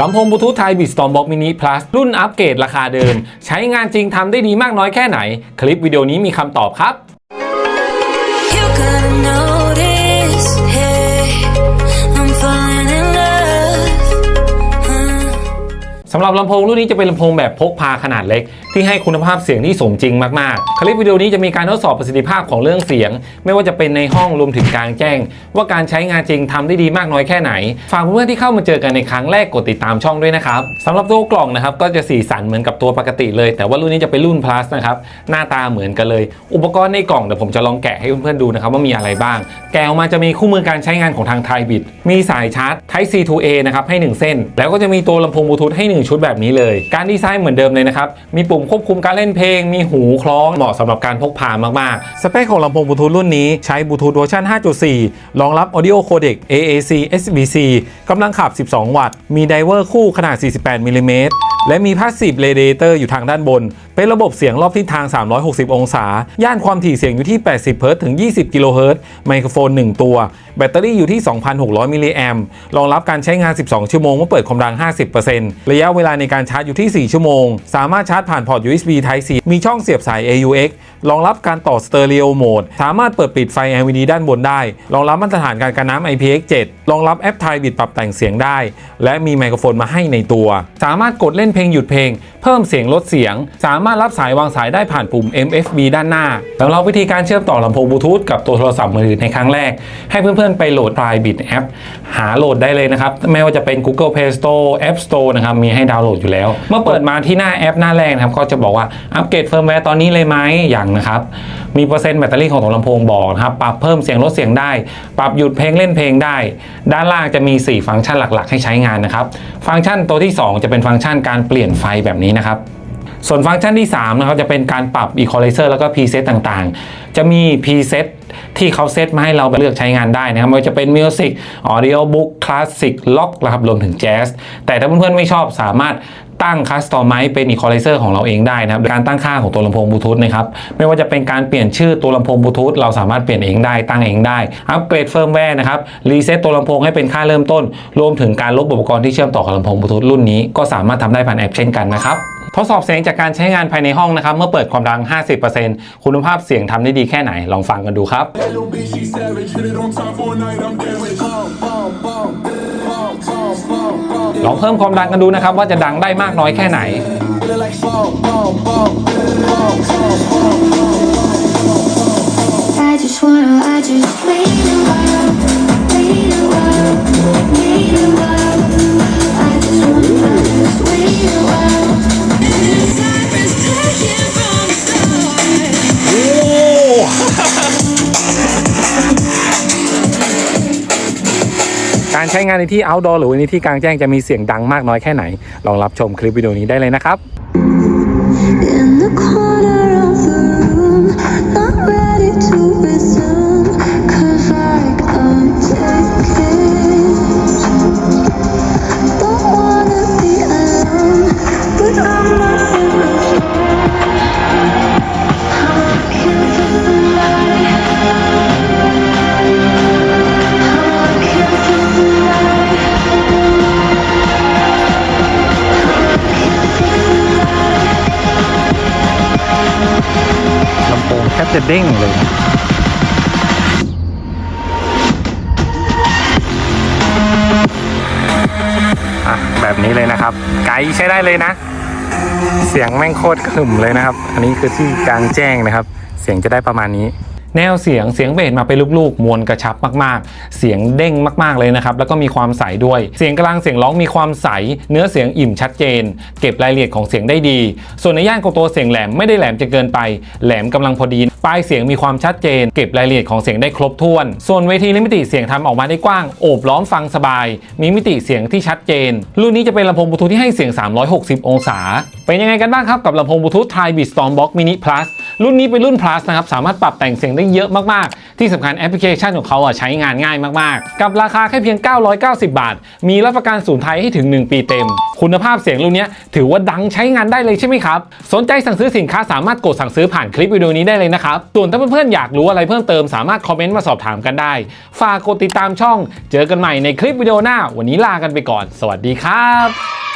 ลำโพงบลูทูธไทยบิสตอมบ็อกมินิพลัสรุ่นอัปเกรดราคาเดิม ใช้งานจริงทำได้ดีมากน้อยแค่ไหน คลิปวิดีโอนี้มีคำตอบครับ รับลำโพงรุ่นนี้จะเป็นลำโพงแบบพกพาขนาดเล็ก ที่ให้คุณภาพเสียงที่สมจริงมากๆ คลิปวิดีโอนี้จะมีการทดสอบประสิทธิภาพของเรื่องเสียง ไม่ว่าจะเป็นในห้องรวมถึงกลางแจ้ง ว่าการใช้งานจริงทำได้ดีมากน้อยแค่ไหน ฝากเพื่อนๆที่เข้ามาเจอกันในครั้งแรกกดติดตามช่องด้วยนะครับสำหรับตัวกล่องนะครับก็จะสีสันเหมือนกับตัวปกติเลย แต่ว่ารุ่นนี้จะเป็นรุ่น plus นะครับหน้าตาเหมือนกันเลย อุปกรณ์ในกล่องเดี๋ยวผมจะลองแกะให้เพื่อนๆดูนะครับว่ามีอะไรบ้าง แกะออกมาจะมีคู่มือการใช้งานของทางไทยบิดมีสายชาร์จ Type C to A นะครับให้ 1 เส้น แล้วก็จะมีตัวลำโพงบลูทูธให้ 1 ชุดแบบนี้เลย การดีไซน์เหมือนเดิมเลยนะครับ มีปุ่มควบคุมการเล่นเพลง มีหูคล้อง เหมาะสำหรับการพกพามากๆ สเปคของลำโพงบลูทูธรุ่นนี้ใช้บลูทูธเวอร์ชัน5.4 รองรับ Audio Codec AAC SBC กำลังขับ 12 วัตต์ มีไดเวอร์คู่ขนาด 48มิลลิเมตรและมี Passive Radiator อยู่ทางด้านบน เป็นระบบเสียงรอบทิศทาง 360 องศา ย่านความถี่เสียงอยู่ที่ 80 เฮิรตซ์ถึง 20 กิโลเฮิรตซ์ไมโครโฟน 1 ตัว แบตเตอรี่อยู่ที่ 2,600 มิลลิแอมรองรับการใช้งาน 12 ชั่วโมงเมื่อเปิดความดัง 50%ระยะเววลาในการชาร์จอยู่ที่ 4 ชั่วโมง สามารถชาร์จผ่านพอร์ต USB Type C มีช่องเสียบสาย AUX รองรับการต่อ Stereo Mode สามารถเปิดปิดไฟ LED ด้านบนได้ รองรับมาตรฐานการกันน้ำ IPX7 รองรับแอปไทยบิดปรับแต่งเสียงได้ และมีไมโครโฟนมาให้ในตัว สามารถกดเล่นเพลงหยุดเพลง เพิ่มเสียงลดเสียง สามารถรับสายวางสายได้ผ่านปุ่ม MFB ด้านหน้าสำหรับวิธีการเชื่อมต่อลำโพงบลูทูธกับตัวโทรศัพท์มือถือในครั้งแรก ให้เพื่อนๆไปโหลด p r i b i t App หาโหลดได้เลยนะครับไม่ว่าจะเป็น Google Play Store App Store นะครับมีให้ดาวน์โหลดอยู่แล้ว เมื่อเปิดมาที่หน้าแอปหน้าแรกนะครับก็จะบอกว่าอัปเกรดเฟิร์มแวร์ตอนนี้เลยไหมอย่างนะครับ มีเปอร์เซ็นต์แบตเตอรี่ของตัวลำโพงบอกนะครับ ปรับเพิ่มเสียงลดเสียงได้ ปรับหยุดเพลงเล่นเพลงได้ ด้านล่างจะมี 4 ฟังก์ชันหลักๆ ให้ใช้งานนะครับ ฟังก์ชันตัวที่ 2 จะเป็นฟังก์ชันการเปลี่ยนไฟแบบนี้นะครับส่วนฟังก์ชันที่3นะครับจะเป็นการปรับ equalizer แล้วก็ preset ต่างๆ จะมี preset ที่เขาเซตมาให้เราเลือกใช้งานได้นะครับไม่ว่าจะเป็น music audio book classic lock นะครับรวมถึง jazz แต่ถ้าเพื่อนๆไม่ชอบสามารถตั้ง customize เป็น equalizer ของเราเองได้นะครับการตั้งค่าของตัวลำโพงบลูทูธนะครับไม่ว่าจะเป็นการเปลี่ยนชื่อตัวลำโพงบลูทูธเราสามารถเปลี่ยนเองได้ตั้งเองได้อัปเกรดเฟิร์มแวร์นะครับรีเซ็ตตัวลำโพงให้เป็นค่าเริ่มต้น รวมถึงการลบอุปกรณ์ที่เชื่อมต่อกับลำโพงบลูทูธรุ่นนี้ก็สามารถทำได้ผ่านแอปเช่นกันนะครับทดสอบเสียงจากการใช้งานภายในห้องนะครับ เมื่อเปิดความดัง 50%คุณภาพเสียงทำได้ดีแค่ไหน ลองฟังกันดูครับ ลองเพิ่มความดังกันดูนะครับว่าจะดังได้มากน้อยแค่ไหน การใช้งานในที่ outdoor หรือในที่กลางแจ้งจะมีเสียงดังมากน้อยแค่ไหน ลองรับชมคลิปวิดีโอนี้ได้เลยนะครับ In the cold จะเด้งเลย อะ แบบนี้เลยนะครับ ไกด์ใช้ได้เลยนะ เสียงแม่งโคตรขึมเลยนะครับ อันนี้คือที่กลางแจ้งนะครับ เสียงจะได้ประมาณนี้ แนวเสียงเสียงเบสมาเป็นลูกๆ มวลกระชับมากๆ เสียงเด้งมากๆเลยนะครับ แล้วก็มีความใสด้วย เสียงกลางเสียงร้องมีความใส เนื้อเสียงอิ่มชัดเจน เก็บรายละเอียดของเสียงได้ดี ส่วนในย่านของตัวเสียงแหลมไม่ได้แหลมจนเกินไป แหลมกำลังพอดี ปลายเสียงมีความชัดเจน เก็บรายละเอียดของเสียงได้ครบถ้วน ส่วนเวทีและมิติเสียงทำออกมาได้กว้าง โอบล้อมฟังสบาย มีมิติเสียงที่ชัดเจน รุ่นนี้จะเป็นลำโพงบลูทูธที่ให้เสียง 360 องศา เป็นยังไงกันบ้างครับกับลำโพงบลูทูธไทยบิส รุ่นนี้เป็นรุ่น plus นะครับ สามารถปรับแต่งเสียงได้เยอะมาก ๆ ที่สำคัญแอปพลิเคชันของเขาอะใช้งานง่ายมาก ๆ กับราคาแค่เพียง 990 บาท มีรับประกันศูนย์ไทยให้ถึง 1 ปีเต็ม คุณภาพเสียงรุ่นนี้ถือว่าดังใช้งานได้เลยใช่ไหมครับ สนใจสั่งซื้อสินค้าสามารถกดสั่งซื้อผ่านคลิปวิดีโอนี้ได้เลยนะครับ ส่วนถ้าเพื่อน ๆ อยากรู้อะไรเพิ่มเติมสามารถคอมเมนต์มาสอบถามกันได้ ฝากกดติดตามช่อง เจอกันใหม่ในคลิปวิดีโอหน้า วันนี้ลากันไปก่อน สวัสดีครับ